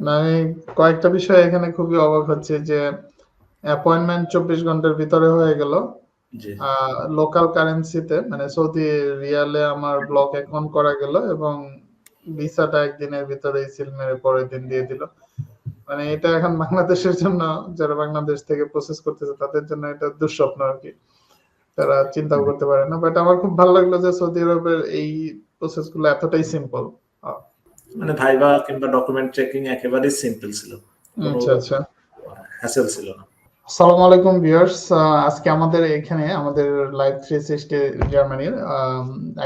না আমি কয়েকটা বিষয় এখানে খুবই অবাক হচ্ছে যে অ্যাপয়েন্টমেন্ট চব্বিশ ঘণ্টার ভিতরে হয়ে গেল। লোকাল কারেন্সিতে মানে সৌদি রিয়ালে আমার ব্লক অ্যাকাউন্ট করা গেল এবং ভিসাটা একদিনের ভিতরে সিল মেরে পরের দিন দিয়ে দিল। মানে এটা এখন বাংলাদেশের জন্য যারা বাংলাদেশ থেকে প্রসেস করতেছে তাদের জন্য এটা দুঃস্বপ্ন আর কি। তারা চিন্তাও করতে পারে না বাট আমার খুব ভালো লাগল যে সৌদি আরবের এই প্রসেসগুলো এতটাই সিম্পল মানে ভাইবা কিংবা ডকুমেন্ট চেকিং একেবারেই সিম্পল ছিল। আচ্ছা আচ্ছা। হ্যাসেল ছিল না। সালাম আলাইকুম ভিউয়ার্স আজকে আমাদের এখানে আমাদের লাইভ থ্রি সিক্সটি জার্মানির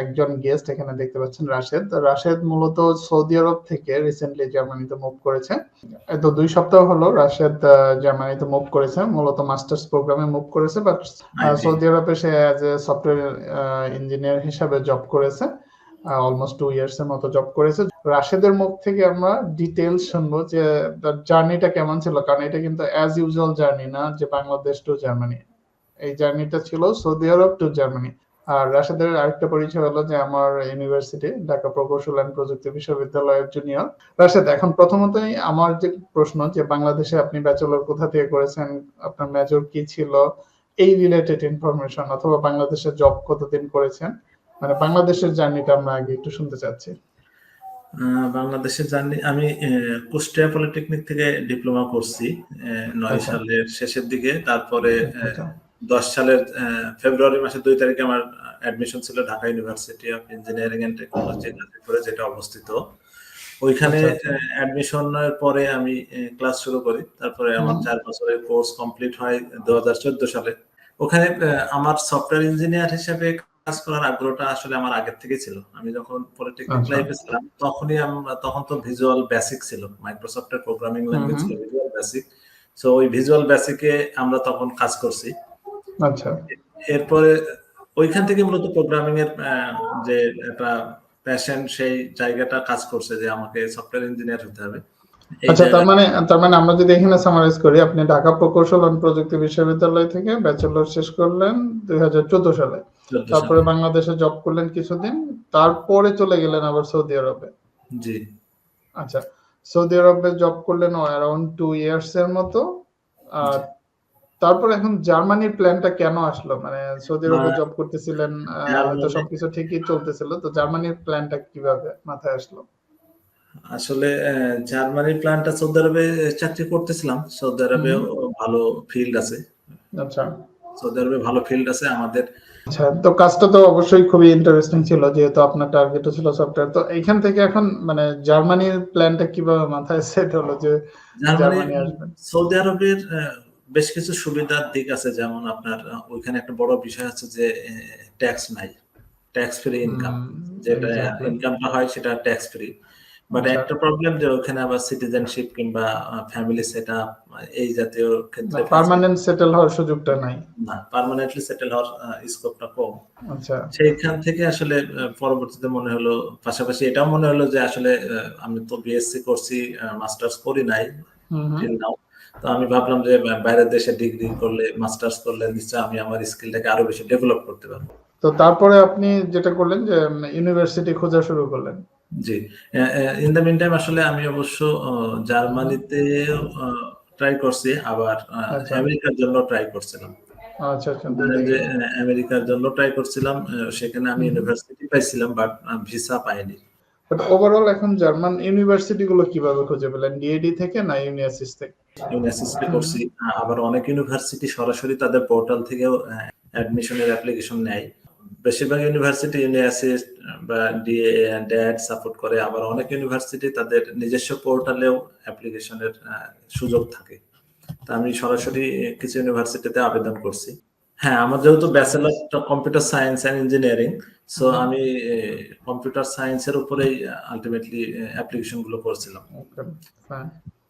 একজন গেস্ট এখানে দেখতে পাচ্ছেন রাশেদ। রাশেদ মূলত সৌদি আরব থেকে রিসেন্টলি জার্মানিতে মুভ করেছে। তো দুই সপ্তাহ হলো রাশেদ জার্মানিতে মুভ করেছে। মূলত মাস্টার্স প্রোগ্রামে মুভ করেছে বাট সৌদি আরবে সে অ্যাজ এ সফটওয়্যার ইঞ্জিনিয়ার হিসাবে জব করেছে। অলমোস্ট টু ইয়ার্স এর মতো জব করেছে। রাশেদের মুখ থেকে আমরা ডিটেলস শুনব যে জার্নিটা কেমন ছিল, কারণ এটা কিন্তু অ্যাজ ইউজুয়াল জার্নি না যে বাংলাদেশ টু জার্মানি এই জার্নিটা ছিল সৌদি আরব টু জার্মানি আর রাশেদের আরেকটা পরিচয় হলো যে আমার ইউনিভার্সিটি ঢাকা প্রকৌশল অ্যান্ড প্রযুক্তি বিশ্ববিদ্যালয়ের জুনিয়র রাশেদ, এখন প্রথমতই আমার যে প্রশ্ন যে বাংলাদেশে আপনি ব্যাচেলর কোথা থেকে করেছেন, আপনার মেজর কি ছিল, এই রিলেটেড ইনফরমেশন অথবা বাংলাদেশে জব কতদিন করেছেন মানে বাংলাদেশের জার্নিটা আমরা আগে একটু শুনতে চাচ্ছি। আহ, বাংলাদেশের জার্নি আমি কুষ্টিয়া পলিটেকনিক থেকে ডিপ্লোমা করছি নয় আচ্ছা। সালের শেষের দিকে তারপরে আচ্ছা। দশ সালের ফেব্রুয়ারি মাসের দুই তারিখে আমার অ্যাডমিশন ছিল Dhaka university of engineering and technology গাজীপুরে যেটা অবস্থিত ওইখানে আচ্ছা, আচ্ছা। অ্যাডমিশনের পরে আমি ক্লাস শুরু করি তারপরে আমার চার বছরের কোর্স কমপ্লিট হয় দু চোদ্দ সালে ওখানে আমার সফটওয়্যার ইঞ্জিনিয়ার হিসেবে কাজ করার আগ্রহটা আসলে আমার আগের থেকে ছিল। আমি যখন পলিটেকনিক আচ্ছা। লাইফে ছিলাম তখনই আমরা তখন তো ভিজুয়াল বেসিক ছিল। মাইক্রোসফটের প্রোগ্রামিং ল্যাঙ্গুয়েজ ছিল ভিজুয়াল বেসিক সো ওই ভিজুয়াল বেসিকে আমরা তখন কাজ করছি। আচ্ছা। এরপরে ওইখান থেকে মূলত প্রোগ্রামিং এর যে একটা প্যাশন সেই জায়গাটা কাজ করছে যে আমাকে সফটওয়্যার ইঞ্জিনিয়ার হতে হবে। আচ্ছা তার মানে তার মানে আমরা যদি এখানে সামারাইজ করি আপনি ঢাকা প্রকৌশল ও প্রযুক্তি বিশ্ববিদ্যালয় থেকে ব্যাচেলর শেষ করলেন দুই হাজার চোদ্দ সালে। তারপরে বাংলাদেশে জব করলেন কিছুদিন তারপরে চলে গেলেন আবার সৌদি আরবে। জি। আচ্ছা সৌদি আরবে জব করলেন অ্যারাউন্ড টু ইয়ার্স এর মতো। আর তারপর এখন জার্মানির প্ল্যানটা কেন আসলো? মানে সৌদি আরবে জব করতেছিলেন হয়তো সবকিছু ঠিকই চলতেছিল তো জার্মানির প্ল্যানটা কীভাবে মাথায় আসলো? আসলে আহ, জার্মানির প্ল্যানটা সৌদি আরবে চাকরি করতেছিলাম। সৌদি আরবেও ভালো ফিল্ড আছে। আচ্ছা। সৌদি আরবে ভালো ফিল্ড আছে আমাদের। আচ্ছা তো কাজটা তো অবশ্যই খুবই ইন্টারেস্টিং ছিল যেহেতু আপনার টার্গেটও ছিল সফটওয়্যার তো এইখান থেকে এখন মানে জার্মানির প্ল্যানটা কীভাবে মাথায় সেট হলো যে জার্মানি জার্মানি আসবেন সৌদি আরবের বেশ কিছু সুবিধার দিক আছে যেমন আপনার ওইখানে একটা বড় বিষয় আছে যে ট্যাক্স নাই। ট্যাক্স ফ্রি ইনকাম যেটা. ইনকামটা হয় সেটা ট্যাক্স ফ্রি বাট আচ্ছা। একটা প্রবলেম যে ওখানে আবার সিটিজেনশিপ কিংবা ফ্যামিলি সেট আপ এই জাতীয় ক্ষেত্রে পার্মানেন্ট সেটেল হওয়ার সুযোগটা নাই। না পার্মানেন্টলি সেটেল হওয়ার স্কোপটা কম। আচ্ছা। সেইখান থেকে আসলে পরবর্তীতে মনে হলো পাশাপাশি এটাও মনে হলো যে আসলে আমি তো বিএসসি করছি মাস্টার্স করি নাই তো আমি ভাবলাম যে বাইরের দেশে ডিগ্রি করলে মাস্টার্স করলে নিশ্চয় আমি আমার স্কিলটাকে আরও বেশি ডেভেলপ করতে পারব। তো তারপরে আপনি যেটা করলেন যে ইউনিভার্সিটি খোঁজা শুরু করলেন। জি। ইন দ্য মিন টাইম আসলে আমি অবশ্য জার্মানিতে ট্রাই করছি আবার আচ্ছা। আমেরিকার জন্য ট্রাই করছিলাম। আচ্ছা আচ্ছা আহ, আমেরিকার জন্য ট্রাই করছিলাম সেখানে আমি ইউনিভার্সিটি পাইছিলাম বাট ভিসা পাইনি। বাট ওভারঅল এখন জার্মান ইউনিভার্সিটি গুলো কীভাবে খুঁজে পেলেন? ডিএডি থেকে না থেকে? ইউনিভার্সিটি করছি। আবার অনেক ইউনিভার্সিটি সরাসরি তাদের পোর্টাল থেকেও অ্যাডমিশনের অ্যাপ্লিকেশন নেয়। বেশিরভাগ ইউনিভার্সিটি ইউনিভার্সিটি বা ডিএ ড্যাড সাপোর্ট করে আবার অনেক ইউনিভার্সিটি তাদের নিজস্ব পোর্টালেও অ্যাপ্লিকেশনের সুযোগ থাকে। তা আমি সরাসরি কিছু ইউনিভার্সিটিতে আবেদন করছি। হ্যাঁ আমার যেহেতু bachelor computer science and engineering so আমি কম্পিউটার সায়েন্সের উপরেই আলটিমেটলি অ্যাপ্লিকেশনগুলো করছিলাম.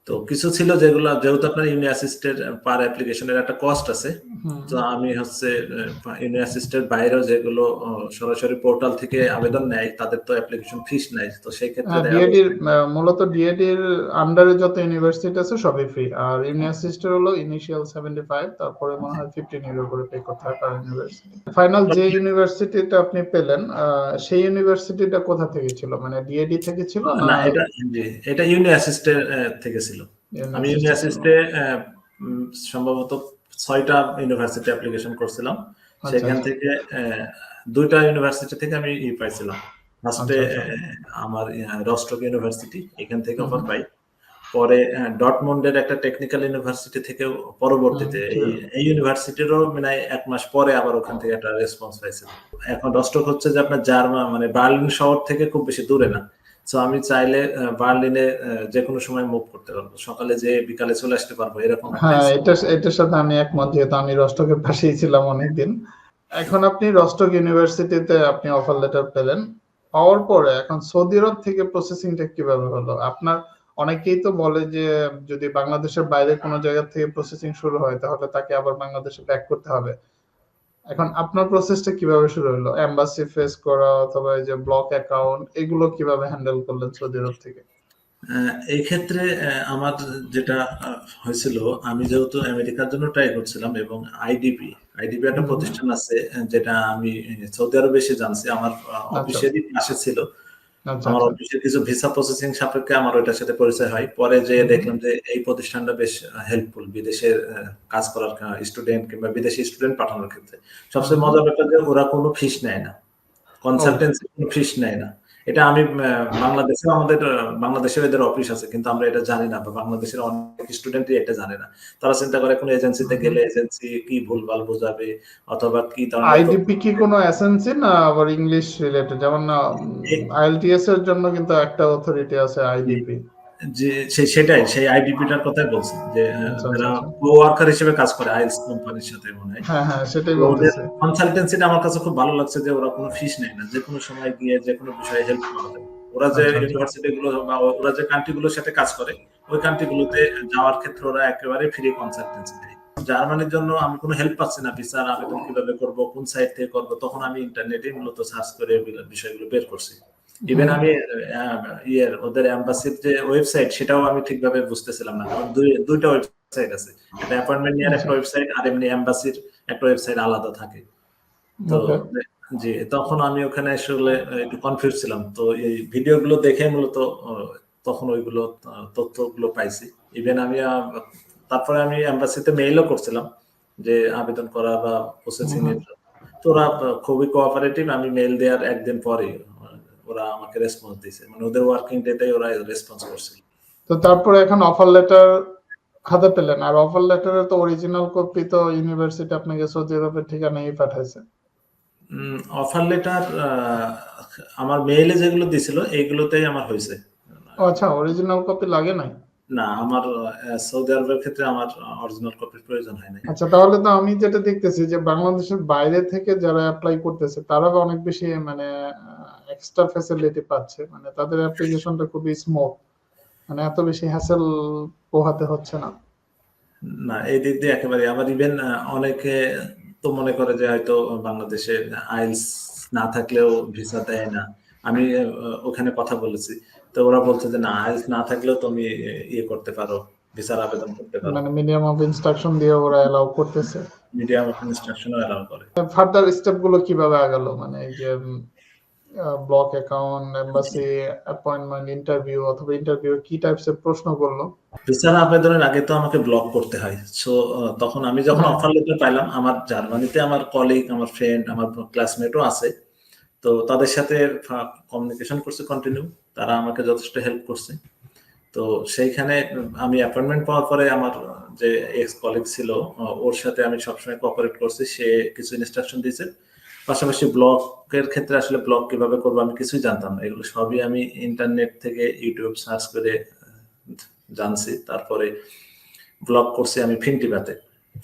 তো কিছু ছিল যেগুলো যেহেতু আপনার ইউনি অ্যাসিস্টের পার অ্যাপ্লিকেশনের একটা কস্ট আছে তো আমি হচ্ছে ইউনি অ্যাসিস্টের বাইরেও যেগুলো সরাসরি পোর্টাল থেকে আবেদন নেয় তাদের তো অ্যাপ্লিকেশন ফিস নাই তো সেই ক্ষেত্রে ডিএডি মূলত ডিএডি এর আন্ডারে যত ইউনিভার্সিটি আছে সবই ফ্রি আর ইউনিভার্সিটি হলো ইনিশিয়াল 75 তারপরে মনে হয় 15 ইউরো করে পে করতে হয় পার ইউনিভার্সিটি ফাইনাল যে ইউনিভার্সিটিটা আপনি পেলেন সেই ইউনিভার্সিটিটা কোথা থেকে ছিল? মানে ডিএডি থেকে ছিল না এটা এটা ইউনি অ্যাসিস্টের থেকে আমি ইউনি অ্যাসিস্টে সম্ভবত ছয়টা ইউনিভার্সিটি অ্যাপ্লিকেশন করছিলাম। আচ্ছা, সেখান আচ্ছা। থেকে দুইটা ইউনিভার্সিটি থেকে আমি ই পাইছিলাম। ফার্স্টে আচ্ছা, আমার রস্টক ইউনিভার্সিটি এখান থেকে অফার পাই। পরে ডটমন্ডের একটা টেকনিক্যাল ইউনিভার্সিটি থেকে পরবর্তীতে এই এই ইউনিভার্সিটিরও মানে এক মাস পরে আবার ওখান থেকে একটা রেসপন্স পাইছিলাম। এখন রস্টক হচ্ছে যে আপনার জার্মান মানে বার্লিন শহর থেকে খুব বেশি দূরে না। তো আমি চাইলে বার্লিনে যে কোনো সময় মুভ করতে পারব। সকালে যে বিকালে চলে আসতে পারব এরকম হ্যাঁ এটা এটার সাথে আমি একমত যেহেতু আমি রস্টকের পাশেই ছিলাম অনেকদিন। এখন আপনি রস্টক ইউনিভার্সিটিতে আপনি অফার লেটার পেলেন। পাওয়ার পরে এখন সৌদি আরব থেকে প্রসেসিংটা কীভাবে হলো? আপনার অনেকেই তো বলে যে যদি বাংলাদেশের বাইরে কোনো জায়গা থেকে প্রসেসিং শুরু হয় তাহলে তাকে আবার বাংলাদেশে ব্যাক করতে হবে। এখন আপনার প্রসেসটা কীভাবে শুরু হলো? এমবাসি ফেস করা অথবা এই যে ব্লক অ্যাকাউন্ট এগুলো কীভাবে হ্যান্ডেল করলেন সৌদি আরব থেকে? এই ক্ষেত্রে আমার যেটা হয়েছিল আমি যেহেতু আমেরিকার জন্য ট্রাই করছিলাম এবং আইডিপি আইডিপি একটা প্রতিষ্ঠান আছে যেটা আমি সৌদি আরবে এসে জানছি আমার অফিসেরই পাশে ছিল। আচ্ছা আমার আচ্ছা। অফিসের কিছু ভিসা প্রসেসিং সাপেক্ষে আমার ওইটার সাথে পরিচয় হয়। পরে যে দেখলাম যে এই প্রতিষ্ঠানটা বেশ হেল্পফুল বিদেশের কাজ করার স্টুডেন্ট কিংবা বিদেশি স্টুডেন্ট পাঠানোর ক্ষেত্রে। সবচেয়ে মজার ব্যাপার যে ওরা কোনো ফিস নেয় না। কনসালটেন্সি কোনো ফিস নেয় না। এটা আমি বাংলাদেশে আমাদের বাংলাদেশের এদের অফিস আছে কিন্তু আমরা এটা জানি না বা বাংলাদেশের অনেক স্টুডেন্টই এটা জানে না। তারা চিন্তা করে কোনো এজেন্সিতে গেলে এজেন্সি কি ভুলভাল বোঝাবে অথবা কি তার আইডিপি কি কোনো এসএনসি না আবার ইংলিশ রিলেটেড যেমন না আইএলটিএস এর জন্য কিন্তু একটা অথরিটি আছে আইডিপি যে সেটাই সেই আইডিপিটার কথাই বলছি যে আচ্ছা, যারা আচ্ছা। ওয়ার্কার হিসেবে কাজ করে আইএলস কোম্পানির সাথে মনে হয়। হ্যাঁ হ্যাঁ সেটাই বলতেছে। কনসালটেন্সিটা আমার কাছে খুব ভালো লাগছে যে ওরা কোনো ফিস নেয় না। যে কোনো সময় গিয়ে যে কোনো বিষয়ে হেল্প যায়। ওরা যে আচ্ছা, আচ্ছা। ইউনিভার্সিটি গুলো বা ওরা যে কান্ট্রি গুলোর সাথে কাজ করে ওই কান্ট্রি গুলোতে যাওয়ার ক্ষেত্রে ওরা একেবারে ফ্রি কনসালটেন্সি দেয়। জার্মানির জন্য আমি কোনো হেল্প পাচ্ছি না ভিসার আবেদন কীভাবে করব কোন সাইট থেকে করব তখন আমি ইন্টারনেটে মূলত সার্চ করে বিষয়গুলো বের করছি। ইভেন আমি ইয়ের ওদের এম্বাসির যে ওয়েবসাইট সেটাও আমি ঠিকভাবে বুঝতেছিলাম না। কারণ দুইটা ওয়েবসাইট আছে। একটা অ্যাপয়েন্টমেন্ট নেওয়ার একটা ওয়েবসাইট আর এমনি এম্বাসির একটা ওয়েবসাইট আলাদা থাকে। তো জি তখন আমি ওখানে আসলে একটু কনফিউজ ছিলাম। তো এই ভিডিওগুলো দেখে মূলত তখন ওইগুলো তথ্যগুলো পাইছি। ইভেন আমি তারপরে আমি এম্বাসিতে মেইলও করছিলাম যে আবেদন করা বা প্রসেসিং এর তো ওরা খুবই কোঅপারেটিভ আমি মেইল দেওয়ার একদিন পরে ওরা আমাকে রেসপন্স দিয়েছে। মানে ওদের ওয়ার্কিং ডেতে ওরা রেসপন্স করছিল। তো তারপরে এখন অফার লেটার হাতে পেলেন। আর অফার লেটারে তো অরিজিনাল কপি তো ইউনিভার্সিটি আপনাকে সৌদি আরবের ঠিকানায় পাঠাইছে। অফার লেটার আমার মেইলে যেগুলো দিছিল এইগুলোতেই আমার হয়েছে আচ্ছা অরিজিনাল কপি লাগে নাই? না আমার সৌদি আরবের ক্ষেত্রে আমার অরিজিনাল কপির প্রয়োজন হয় না আচ্ছা তাহলে তো আমি যেটা দেখতেছি যে বাংলাদেশের বাইরে থেকে যারা অ্যাপ্লাই করতেছে তারা অনেক বেশি মানে এক্সট্রা ফ্যাসিলিটি পাচ্ছে। মানে তাদের অ্যাপ্লিকেশনটা খুবই স্মুথ মানে এত বেশি হ্যাসেল পোহাতে হচ্ছে না। না এই দিক দিয়ে একেবারে আবার ইভেন অনেকে তো মনে করে যে হয়তো বাংলাদেশে আইলস না থাকলেও ভিসা দেয় না। আমি ওখানে কথা বলেছি। তো ওরা বলছে যে না আইলস না থাকলেও তুমি ইয়ে করতে পারো ভিসার আবেদন করতে পারো। মানে মিডিয়াম অফ ইনস্ট্রাকশন দিয়ে ওরা এলাও করতেছে। মিডিয়াম অফ ইনস্ট্রাকশনও অ্যালাউ করে। ফার্দার স্টেপগুলো কীভাবে আগালো? মানে এই যে block account embassy appointment interview অথবা ইন্টারভিউ কি টাইপস এর প্রশ্ন করল? ভিসার আবেদনের আগে তো আমাকে ব্লক করতে হয়। সো তখন আমি যখন হ্যাঁ। অফার লেটার পাইলাম আমার জার্মানিতে আমার কলিগ আমার ফ্রেন্ড আমার ক্লাসমেটও আছে। তো তাদের সাথে কমিউনিকেশন করছে কন্টিনিউ তারা আমাকে যথেষ্ট হেল্প করছে। তো সেইখানে আমি অ্যাপয়েন্টমেন্ট পাওয়ার পরে আমার যে এক্স কলিগ ছিল ওর সাথে আমি সবসময় কোঅপারেট করছি। সে কিছু ইনস্ট্রাকশন দিয়েছে। পাশাপাশি ব্লকের ক্ষেত্রে আসলে ব্লগ কীভাবে করব আমি কিছুই জানতাম না। এগুলো সবই আমি ইন্টারনেট থেকে ইউটিউব সার্চ করে জানছি। তারপরে ব্লগ করছি আমি ফিনটিভাতে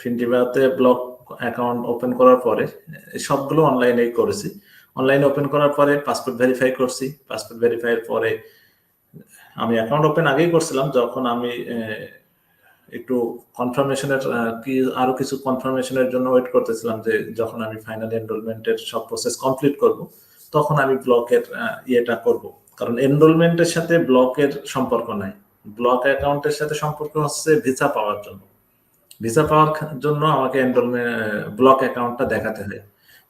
ফিনটিভাতে ব্লগ অ্যাকাউন্ট ওপেন করার পরে সবগুলো অনলাইনেই করেছি। অনলাইনে ওপেন করার পরে পাসপোর্ট ভেরিফাই করছি। পাসপোর্ট ভেরিফাইয়ের পরে আমি অ্যাকাউন্ট ওপেন আগেই করছিলাম, যখন আমি একটু কনফার্মেশনের কি আরও কিছু কনফার্মেশনের জন্য ওয়েট করতেছিলাম যে যখন আমি ফাইনাল এনরোলমেন্টের সব প্রসেস কমপ্লিট করব, তখন আমি ব্লকের ইয়েটা করব। কারণ এনরোলমেন্টের সাথে ব্লকের সম্পর্ক নাই। ব্লক অ্যাকাউন্টের সাথে সম্পর্ক হচ্ছে ভিসা পাওয়ার জন্য। ভিসা পাওয়ার জন্য আমাকে এনরোলমেন্ট ব্লক অ্যাকাউন্টটা দেখাতে হয়।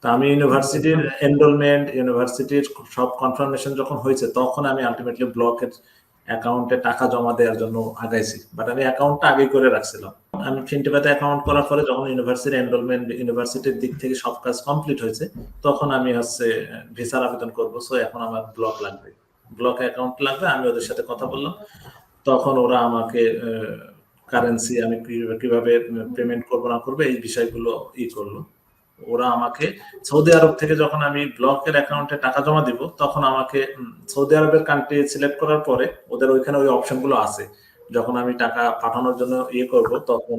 তো আমি ইউনিভার্সিটির এনরোলমেন্ট ইউনিভার্সিটির সব কনফার্মেশন যখন হয়েছে, তখন আমি আলটিমেটলি ব্লকের অ্যাকাউন্টে টাকা জমা দেওয়ার জন্য আগাইছি। বাট আমি অ্যাকাউন্টটা আগে করে রাখছিলাম। আমি ফিনটিপাতে অ্যাকাউন্ট করার পরে যখন ইউনিভার্সিটি এনরোলমেন্ট ইউনিভার্সিটির দিক থেকে সব কাজ কমপ্লিট হয়েছে, তখন আমি হচ্ছে ভিসার আবেদন করব। সো এখন আমার ব্লক লাগবে। ব্লক অ্যাকাউন্ট লাগবে, আমি ওদের সাথে কথা বললাম। তখন ওরা আমাকে কারেন্সি আমি কীভাবে পেমেন্ট করব না করব, এই বিষয়গুলো ই করল। ওরা আমাকে সৌদি আরব থেকে যখন আমি ব্লকের অ্যাকাউন্টে টাকা জমা দিব তখন আমাকে সৌদি আরবের কান্ট্রি সিলেক্ট করার পরে ওদের ওইখানে ওই অপশনগুলো আছে। যখন আমি টাকা পাঠানোর জন্য ইয়ে করব তখন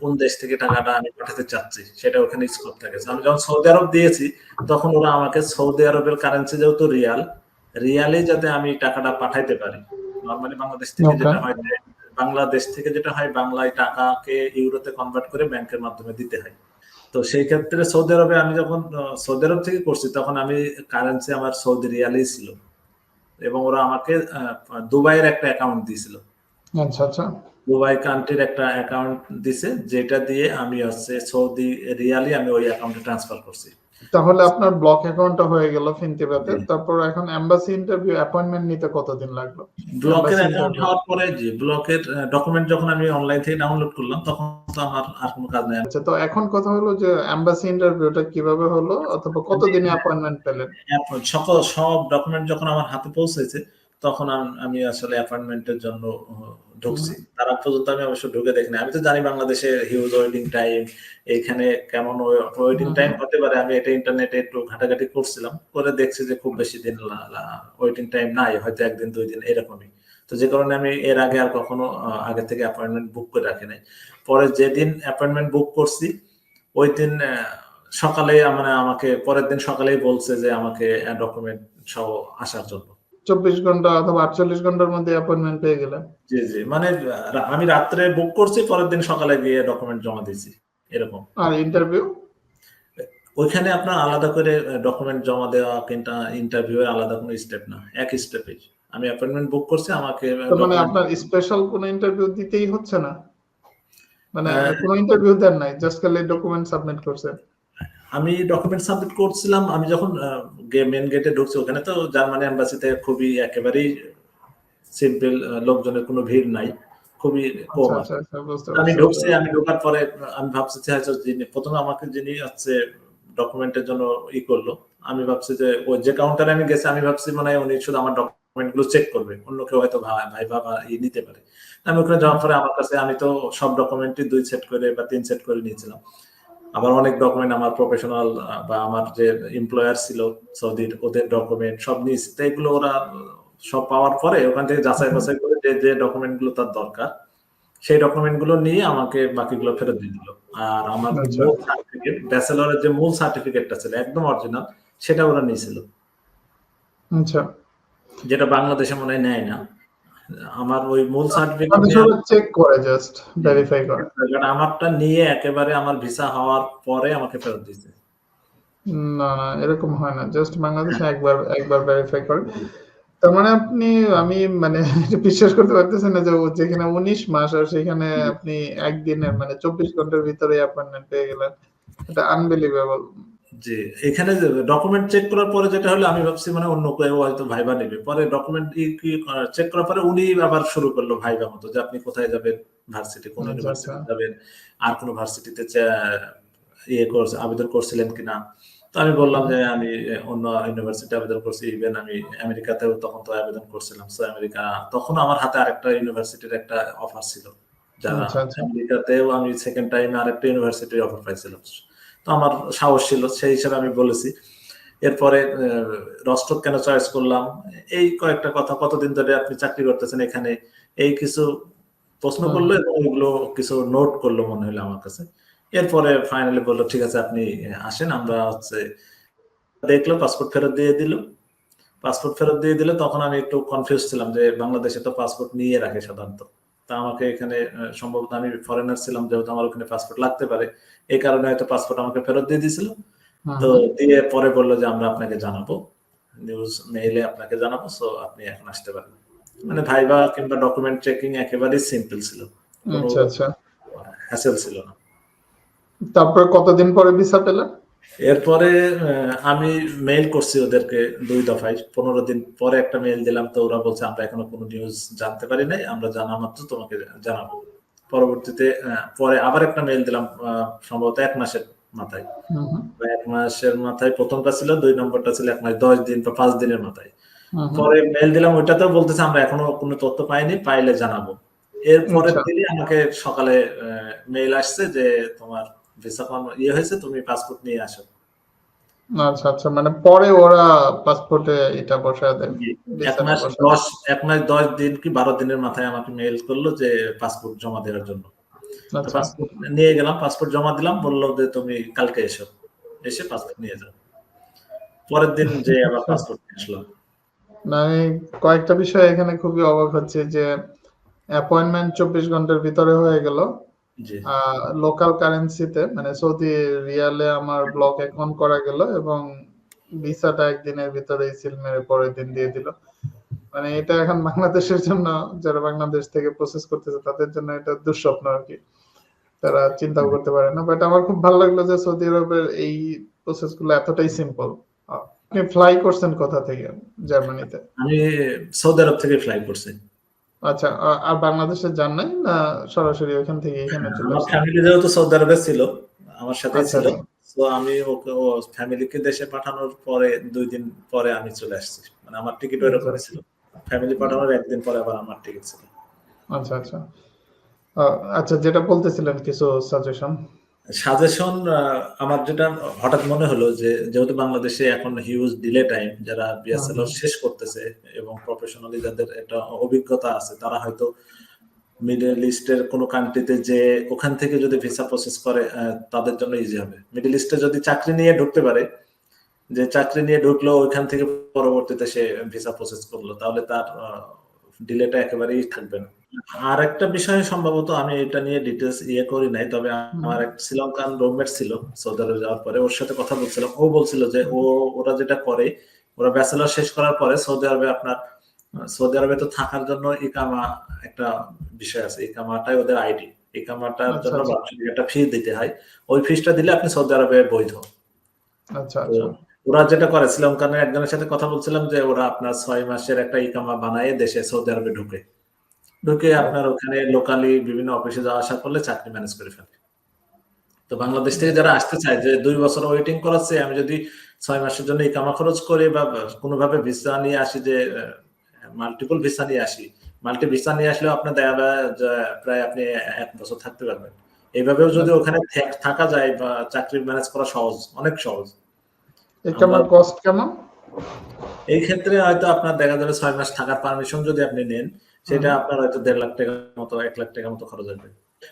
কোন দেশ থেকে টাকাটা আমি পাঠাতে চাচ্ছি সেটা ওখানে স্কোপ থাকে। আমি যখন সৌদি আরব দিয়েছি তখন ওরা আমাকে সৌদি আরবের কারেন্সি যেহেতু রিয়াল রিয়ালে যাতে আমি টাকাটা পাঠাইতে পারি। নর্মালি বাংলাদেশ থেকে যেটা হয় বাংলাদেশ থেকে যেটা হয় বাংলায় টাকাকে ইউরোতে কনভার্ট করে ব্যাংকের মাধ্যমে দিতে হয়। তো সেই ক্ষেত্রে সৌদি আরবে আমি যখন সৌদি আরব থেকে করছি তখন আমি কারেন্সি আমার সৌদি রিয়ালেই ছিল। এবং ওরা আমাকে দুবাইয়ের একটা অ্যাকাউন্ট দিয়েছিল। আচ্ছা আচ্ছা। দুবাই কান্ট্রির একটা অ্যাকাউন্ট দিছে যেটা দিয়ে আমি হচ্ছে সৌদি রিয়ালি আমি ওই অ্যাকাউন্টে ট্রান্সফার করছি। তাহলে আপনার ব্লক অ্যাকাউন্টটা হয়ে গেল ফিনতিবাতে। তারপর এখন এমবাসি ইন্টারভিউ অ্যাপয়েন্টমেন্ট নিতে কতদিন লাগল? ব্লকের অ্যাকাউন্ট হওয়ার পরে যে ব্লকের ডকুমেন্ট যখন আমি অনলাইন থেকে ডাউনলোড করলাম তখন তো আমার আর কোনো কাজ নেই। আচ্ছা তো এখন কথা হলো যে এমবাসি ইন্টারভিউটা কীভাবে হলো অথবা কতদিনে অ্যাপয়েন্টমেন্ট পেলেন? সকল সব ডকুমেন্ট যখন আমার হাতে পৌঁছেছে তখন আমি আসলে অ্যাপয়েন্টমেন্টের জন্য ঢুকছি। তার পর্যন্ত আমি অবশ্য ঢুকে দেখিনি। আমি তো জানি বাংলাদেশে হিউজ ওয়েটিং টাইম এইখানে কেমন ওয়েটিং। টাইম হতে পারে। আমি এটা ইন্টারনেটে একটু ঘাটাঘাটি করছিলাম। করে দেখছি যে খুব বেশি দিন ওয়েটিং টাইম নাই। হয়তো একদিন দুই দিন এরকমই। তো যে কারণে আমি এর আগে আর কখনো আগে থেকে অ্যাপয়েন্টমেন্ট বুক করে রাখি নাই। পরে যেদিন অ্যাপয়েন্টমেন্ট বুক করছি ওই দিন সকালে মানে আমাকে পরের দিন সকালেই বলছে যে আমাকে ডকুমেন্ট সহ আসার জন্য। চব্বিশ ঘণ্টা অথবা আটচল্লিশ ঘণ্টার মধ্যে অ্যাপয়েন্টমেন্ট পেয়ে গেলেন জি জি। মানে আমি রাত্রে বুক করছি পরের দিন সকালে গিয়ে ডকুমেন্ট জমা দিয়েছি। এরকম। আর ইন্টারভিউ ওইখানে আপনার আলাদা করে ডকুমেন্ট জমা দেওয়া কিংবা ইন্টারভিউ আলাদা কোনো স্টেপ না। এক স্টেপে আমি অ্যাপয়েন্টমেন্ট বুক করছি আমাকে মানে আপনার স্পেশাল কোনো ইন্টারভিউ দিতেই হচ্ছে না? মানে। কোনো ইন্টারভিউ দেন নাই জাস্ট খালি ডকুমেন্ট সাবমিট করছেন। আমি ডকুমেন্ট সাবমিট করছিলাম আমি যখন মেন গেটে ঢুকছি ওখানে তো জার্মানি এম্বাসিতে খুবই একেবারেই সিম্পল লোকজনের কোনো ভিড় নাই খুবই কম আচ্ছা আচ্ছা আচ্ছা আমি ঢুকছি আমি ঢোকার পরে আমি ভাবছি হয়তো যিনি প্রথমে আমাকে যিনি হচ্ছে ডকুমেন্টের জন্য ই করল আমি ভাবছি যে ওই যে কাউন্টারে আমি গেছি আমি ভাবছি মানে উনি শুধু আমার ডকুমেন্টগুলো চেক করবে অন্য কেউ হয়তো ভাই ভাই বাবা ই নিতে পারে। আমি ওখানে যাওয়ার পরে আমার কাছে আমি তো সব ডকুমেন্টই দুই সেট করে বা তিন সেট করে নিয়েছিলাম। আবার অনেক ডকুমেন্ট আমার প্রফেশনাল বা আমার যে এমপ্লয়ার ছিল সৌদির ওদের ডকুমেন্ট সব তো এগুলো ওরা সব পাওয়ার পরে ওখান থেকে যাচাই বাছাই করে যে যে ডকুমেন্টগুলো তার দরকার সেই ডকুমেন্টগুলো নিয়ে আমাকে বাকিগুলো ফেরত দিয়ে দিল। আর আমার আচ্ছা। মূল সার্টিফিকেট ব্যাচেলরের যে মূল সার্টিফিকেটটা ছিল একদম অরিজিনাল সেটা ওরা নিয়েছিল। আচ্ছা। যেটা বাংলাদেশে মনে হয় নেয় না। আমার ওই মূল সার্টিফিকেট চেক করে জাস্ট ভেরিফাই করে। আমারটা নিয়ে একেবারে আমার ভিসা হওয়ার পরে আমাকে ফেরত না না এরকম হয় না। জাস্ট বাংলাদেশে একবার একবার ভেরিফাই করে। তার মানে আপনি আমি মানে বিশ্বাস করতে পারতেছি না যে যেখানে উনিশ মাস আর সেখানে আপনি একদিনের মানে চব্বিশ ঘণ্টার ভিতরে অ্যাপয়েন্টমেন্ট পেয়ে গেলেন। এটা আনবিলিভেবল জি এখানে ডকুমেন্ট চেক করার পরে যেটা হলো আমি ভাবছি মানে অন্য কেউ হয়তো ভাইবা নেবে। পরে ডকুমেন্ট চেক করার পরে উনি আবার শুরু করল ভাইবা মতো যে আপনি কোথায় যাবেন ভার্সিটি কোন আচ্ছা, ইউনিভার্সিটি আচ্ছা। যাবেন আর কোন ভার্সিটিতে ইয়ে করছে আবেদন করছিলেন কিনা। তো আমি বললাম যে আমি অন্য ইউনিভার্সিটি আবেদন করছি ইভেন আমি আমেরিকাতেও তখন তো আবেদন করছিলাম। সো আমেরিকা তখন আমার হাতে আরেকটা ইউনিভার্সিটির একটা অফার ছিল। যারা আচ্ছা, আচ্ছা। আমেরিকাতেও আমি সেকেন্ড টাইম আরেকটা ইউনিভার্সিটির অফার পাইছিলাম। তো আমার সাহস ছিল সেই হিসাবে আমি বলেছি। এরপরে রস্টক কেন চয়েস করলাম? এই কয়েকটা কথা কতদিন ধরে আপনি চাকরি করতেছেন এখানে? এই কিছু প্রশ্ন করল এবং ওইগুলো কিছু নোট করল মনে হলো আমার কাছে। এরপরে ফাইনালি বলল ঠিক আছে আপনি আসেন আমরা হচ্ছে দেখল পাসপোর্ট ফেরত দিয়ে দিল। পাসপোর্ট ফেরত দিয়ে দিলে তখন আমি একটু কনফিউজ ছিলাম যে বাংলাদেশে তো পাসপোর্ট নিয়ে রাখে সাধারণত। তা আমাকে এখানে সম্ভবত আমি ফরেনার ছিলাম যেহেতু আমার ওখানে পাসপোর্ট লাগতে পারে। এই কারণে হয়তো পাসপোর্ট আমাকে ফেরত দিয়ে দিয়েছিল। তো দিয়ে পরে বলল যে আমরা আপনাকে জানাব। নিউজ মেইলে আপনাকে জানাব সো আপনি এখন আসতে পারেন। মানে ভাইবা কিংবা ডকুমেন্ট চেকিং একেবারে সিম্পল ছিল। আচ্ছা আচ্ছা। হ্যাসেল ছিল না। তারপর কতদিন পরে ভিসা পেলেন এরপরে আমি মেইল করছি ওদেরকে দুই দফায়। পনেরো দিন পরে একটা মেইল দিলাম তো ওরা বলছে আমরা এখনও কোনো নিউজ জানতে পারি নাই আমরা জানা মাত্র তোমাকে জানাব। পরবর্তীতে পরে আবার একটা মেইল দিলাম সম্ভবত এক মাসের মাথায়। এক মাসের মাথায় প্রথমটা ছিল দুই নম্বরটা ছিল এক মাস দশ দিন বা পাঁচ দিনের মাথায়। পরে মেইল দিলাম ওইটাতেও বলতেছে আমরা এখনও কোনো তথ্য পাইনি পাইলে জানাব। এর পরের আচ্ছা। আমাকে সকালে মেইল আসছে যে তোমার ভিসা ইয়ে হয়েছে তুমি পাসপোর্ট নিয়ে আসো। আচ্ছা আচ্ছা মানে পরে ওরা পাসপোর্টে এটা বসায় দেয়। এক মাস দশ এক মাস দশ দিন কি বারো দিনের মাথায় আমাকে মেইল করল যে পাসপোর্ট জমা দেওয়ার জন্য। আচ্ছা। পাসপোর্ট নিয়ে গেলাম পাসপোর্ট জমা দিলাম বলল যে তুমি কালকে এসো এসে পাসপোর্ট নিয়ে যাও। পরের দিন যে আবার পাসপোর্ট নিয়ে আসলাম। না আমি কয়েকটা বিষয় এখানে খুবই অবাক হচ্ছে যে অ্যাপয়েন্টমেন্ট চব্বিশ ঘণ্টার ভিতরে হয়ে গেল। লোকাল কারেন্সিতে মানে সৌদি রিয়ালে আমার ব্লক অ্যাকাউন্ট করা গেল এবং ভিসাটা একদিনের ভিতরে সিল মেরে পরের দিন দিয়ে দিল। মানে এটা এখন বাংলাদেশের জন্য যারা বাংলাদেশ থেকে প্রসেস করতেছে তাদের জন্য এটা দুঃস্বপ্ন আর কি। তারা চিন্তাও করতে পারে না বাট আমার খুব ভালো লাগল যে সৌদি আরবের এই প্রসেসগুলো এতটাই সিম্পল আপনি ফ্লাই করছেন কোথা থেকে? জার্মানিতে। আমি সৌদি আরব থেকে ফ্লাই করছি। আচ্ছা আর বাংলাদেশে যান নাই না সরাসরি ওখান থেকে এখানে চলে আমার ফ্যামিলি যেহেতু সৌদি আরবে ছিল আমার সাথে আচ্ছা, ছিল। তো আমি ওকে ও ফ্যামিলিকে দেশে পাঠানোর পরে দুই দিন পরে আমি চলে আসছি। মানে আমার টিকিট ওইরকম ছিল। ফ্যামিলি পাঠানোর একদিন পরে আবার আমার টিকিট ছিল। আচ্ছা আচ্ছা। আচ্ছা যেটা বলতেছিলেন কিছু সাজেশন সাজেশন আমার যেটা হঠাৎ মনে হলো যে যেহেতু বাংলাদেশে এখন হিউজ ডিলে টাইম যারা বিএসএলআর শেষ করতেছে এবং প্রফেশনালি যাদের একটা অভিজ্ঞতা আছে তারা হয়তো মিডল ইস্টের কোনো কান্ট্রিতে যে ওখান থেকে যদি ভিসা প্রসেস করে তাদের জন্য ইজি হবে। মিডল ইস্টে যদি চাকরি নিয়ে ঢুকতে পারে যে চাকরি নিয়ে ঢুকলো ওইখান থেকে পরবর্তীতে সে ভিসা প্রসেস করল তাহলে তার ডিলেটা একেবারেই থাকবে না। আর একটা বিষয় সম্ভবত আমি এটা নিয়ে ডিটেলস ইয়ে করি নাই তবে আমার এক শ্রীলঙ্কান রুমমেট ছিল সৌদি আরবে যাওয়ার পরে ওর সাথে কথা বলছিলাম। ও বলছিল যে ও ওরা যেটা করে ওরা ব্যাচেলর শেষ করার পরে সৌদি আরবে আপনার সৌদি আরবে তো থাকার জন্য ইকামা একটা বিষয় আছে ইকামাটাই ওদের আইডি ইকামাটার আচ্ছা, জন্য আচ্ছা। একটা ফি দিতে হয়। ওই ফিসটা দিলে আপনি সৌদি আরবে বৈধ। আচ্ছা আচ্ছা। ওরা যেটা করে, শ্রীলঙ্কানের একজনের সাথে কথা বলছিলাম যে ওরা আপনার ছয় মাসের একটা ইকামা বানায় দেশে সৌদি আরবে ঢুকে। ঢুকে আপনার ওখানে লোকালি বিভিন্ন অফিসে যাওয়া আসা করলে চাকরি ম্যানেজ করে ফেলে। তো বাংলাদেশ থেকে যারা আসতে চায় যে দুই বছর ওয়েটিং করাচ্ছে, আমি যদি ছয় মাসের জন্য ইকামা খরচ করি বা কোনোভাবে ভিসা নিয়ে আসি যে মাল্টিপল ভিসা নিয়ে আসি মাল্টি ভিসা নিয়ে আসলেও আপনার দেখা যায় প্রায় আপনি এক বছর থাকতে পারবেন। এইভাবেও যদি ওখানে থাকা যায় বা চাকরি ম্যানেজ করা সহজ, অনেক সহজ। কস্ট কেমন এই ক্ষেত্রে হয়তো আপনার দেখা যাবে ছয় মাস থাকার পারমিশন যদি আপনি নেন সেটা আপনার হয়তো দেড় লাখ টাকার মতো এক লাখ টাকার মতো খরচ আসবে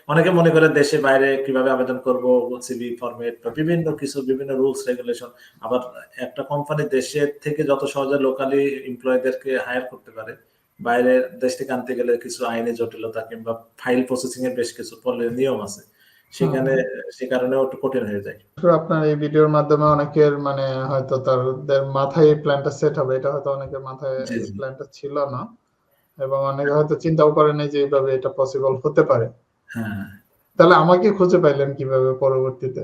অনেকে মনে করে দেশে বাইরে কীভাবে আবেদন করব সিবি বা বিভিন্ন কিছু বিভিন্ন রুলস রেগুলেশন আবার একটা কোম্পানি দেশের থেকে যত সহজে লোকালি এমপ্লয়ীদেরকে হায়ার করতে পারে বাইরে দেশ থেকে আনতে গেলে কিছু আইনি জটিলতা কিংবা ফাইল প্রসেসিং এর বেশ কিছু নিয়ম আছে। সেখানে সে কারণেও একটু কঠিন হয়ে যায়। আপনার এই ভিডিওর মাধ্যমে অনেকের মানে হয়তো তাদের মাথায় এই প্ল্যানটা সেট হবে। এটা হয়তো অনেকের মাথায়। প্ল্যানটা ছিল না। এবং অনেকে হয়তো চিন্তাও যে এইভাবে এটা পসিবল হতে পারে। হ্যাঁ। তাহলে আমাকে খুঁজে পাইলেন কীভাবে পরবর্তীতে?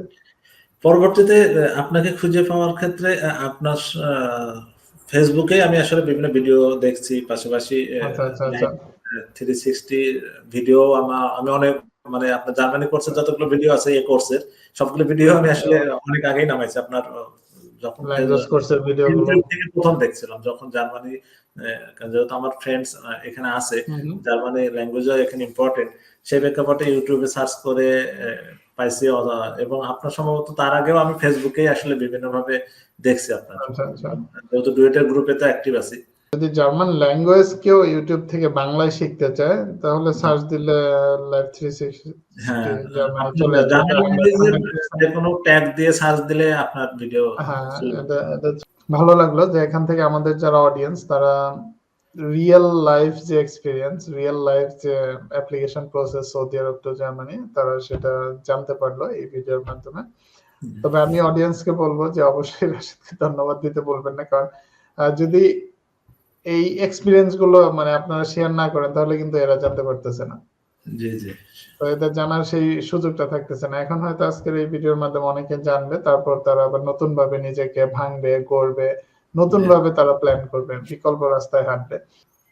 পরবর্তীতে আপনাকে খুঁজে পাওয়ার ক্ষেত্রে আপনার ফেসবুকে আমি আসলে বিভিন্ন ভিডিও দেখছি। পাশাপাশি থ্রি সিক্সটি ভিডিও আমার আমি অনেক মানে আপনার জার্মানি কোর্সের যতগুলো ভিডিও আছে এই কোর্সের সবগুলো ভিডিও আমি আসলে অনেক আগেই নামাইছি। আপনার যখন ল্যাঙ্গুয়েজ কোর্সের ভিডিও থেকে প্রথম দেখছিলাম যখন জার্মানি যেহেতু আমার ফ্রেন্ডস এখানে আছে জার্মানি ল্যাঙ্গুয়েজও এখানে ইম্পর্টেন্ট সেই প্রেক্ষাপটে ইউটিউবে সার্চ করে পাইছি এবং আপনার সম্ভবত তার আগেও আমি ফেসবুকে আসলে বিভিন্ন ভাবে দেখছি আপনার। আচ্ছা আচ্ছা। যেহেতু ডুয়েটের গ্রুপে তো অ্যাক্টিভ আছি। যদি জার্মান ল্যাঙ্গুয়েজ কেউ ইউটিউব থেকে বাংলায় শিখতে চায় তাহলে সার্চ দিলে লাইভ থ্রি হ্যাঁ ল্যাঙ্গুয়েজের যে কোনো ট্যাগ দিয়ে সার্চ দিলে আপনার ভিডিও হ্যাঁ ভালো লাগল যে এখান থেকে আমাদের যারা অডিয়েন্স তারা রিয়েল লাইফ যে এক্সপিরিয়েন্স রিয়েল লাইফ যে application process Saudi Arab to Germany তারা সেটা জানতে পারল এই ভিডিওর মাধ্যমে। তবে আমি অডিয়েন্সকে বলব যে অবশ্যই রাশিদকে ধন্যবাদ দিতে বলবেন না কারণ যদি এই এক্সপিরিয়েন্সগুলো মানে আপনারা শেয়ার না করেন তাহলে কিন্তু এরা জানতে পারতেছে না। জি জি। তো এদের জানার সেই সুযোগটা থাকতেছে না। এখন হয়তো আজকের এই ভিডিওর মাধ্যমে অনেকে জানবে তারপর তারা আবার নতুন ভাবে নিজেকে ভাঙবে গড়বে নতুন ভাবে তারা প্ল্যান করবে বিকল্প রাস্তায় হাঁটবে।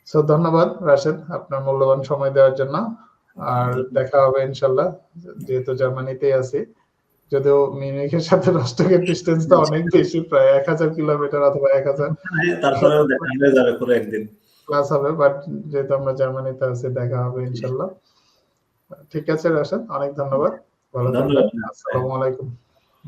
সো ধন্যবাদ রাশেদ আপনার মূল্যবান সময় দেওয়ার জন্য। আর দেখা হবে ইনশাল্লাহ যেহেতু জার্মানিতেই আছি। যদিও মিউনিখের সাথে রস্টকের ডিস্টেন্সটা অনেক বেশি প্রায় এক হাজার কিলোমিটার অথবা এক হাজার। তারপরে দেখা যাবে পুরো একদিন। ক্লাস হবে বাট যেহেতু আমরা জার্মানিতে আছি দেখা হবে ইনশাল্লাহ। ঠিক আছে রাশেদ অনেক ধন্যবাদ। ভালো থাকবেন। আসসালামু আলাইকুম।